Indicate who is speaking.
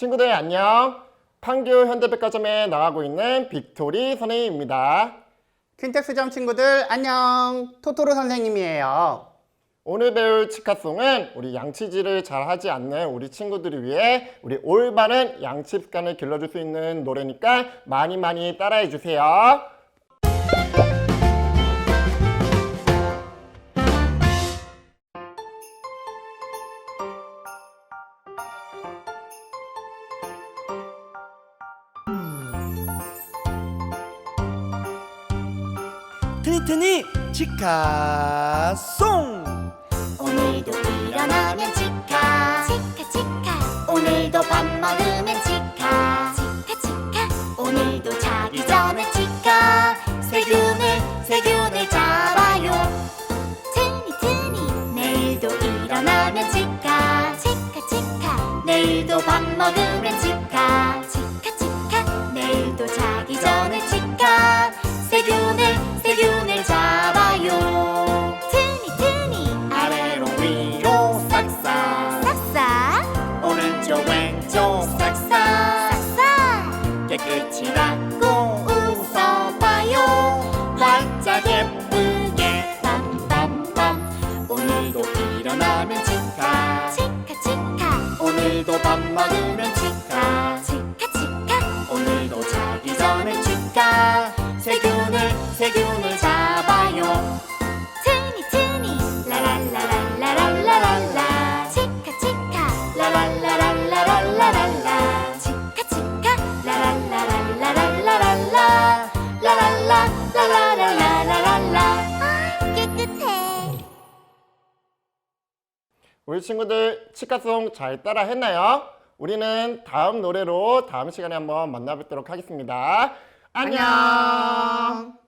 Speaker 1: 친구들 안녕. 판교 현대백화점에 나가고 있는 빅토리 선생님입니다.
Speaker 2: 퀸텍스점 친구들 안녕 토토로 선생님이에요
Speaker 1: 오늘 배울 치카송은 우리 양치질을 잘 하지 않는 우리 친구들을 위해 우리 올바른 양치 습관을 길러줄 수 있는 노래니까 많이 많이 따라해 주세요.
Speaker 3: 트니트니 치카송.
Speaker 4: 오늘도 일어나면 치카. 치카 치카. 오늘도 밥 먹으면 치카. 치카 치카. 오늘도 자기 전에 치카. 세균을 세균을 잡아요. 트니 트니 내일도 일어나면 치카. 치카 치카. 내일도 밥 먹으면 치카
Speaker 2: 깨끗이 닦고
Speaker 4: 웃어봐요.
Speaker 2: 활짝 예쁘게
Speaker 4: 빰빰빰.
Speaker 2: 오늘도 일어나면 치카
Speaker 4: 치카 치카
Speaker 2: 오늘도 밥 먹으면 치카
Speaker 1: 우리 친구들 치카송 잘 따라 했나요? 우리는 다음 노래로 다음 시간에 한번 만나 뵙도록 하겠습니다. 안녕.